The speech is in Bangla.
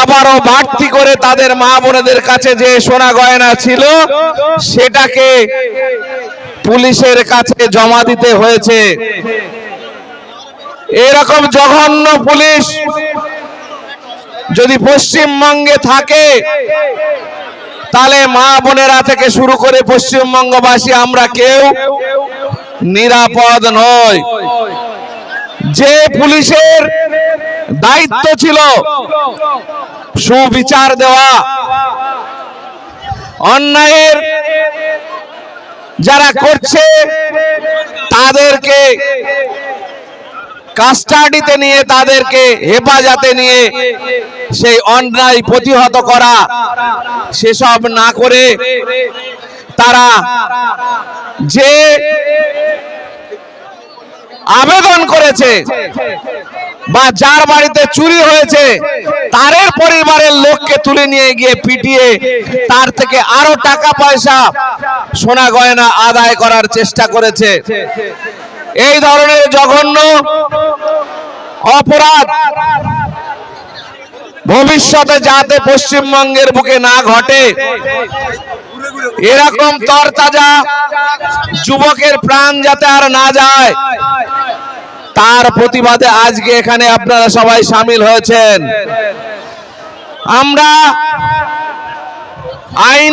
আবারও বাড়তি করে তাদের মা বোনেদের কাছে যে সোনা গয়না ছিল, সেটাকে পুলিশের কাছে জমা দিতে হয়েছে। এরকম জঘন্য পুলিশ যদি পশ্চিমবঙ্গে থাকে, তাহলে মা বোনেরা থেকে শুরু করে পশ্চিমবঙ্গবাসী আমরা কেউ নিরাপদ নয় যে পুলিশের দায়িত্ব ছিল সুবিচার দেওয়া, অন্যায়ের যারা করছে, তাদেরকে কাস্টাডিতে নিয়ে, তাদেরকে হেফাজতে নিয়ে সেই অন্যায় প্রতিহত করা, সেসব না করে তারা যে আবেদন করেছে বা যার বাড়িতে চুরি হয়েছে, তারের পরিবারের লোককে তুলে নিয়ে গিয়ে পিটিয়ে তার থেকে আরও টাকা পয়সা সোনা গয়না আদায় করার চেষ্টা করেছে। এই ধরনের জঘন্য অপরাধ ভবিষ্যতে যাতে পশ্চিমবঙ্গের বুকে না ঘটে, এরকম তরতাজা যুবকের প্রাণ যাতে আর না যায় তার প্রতিবাদে আজকে এখানে আপনারা সবাই সামিল হয়েছেন। আমরা আইনে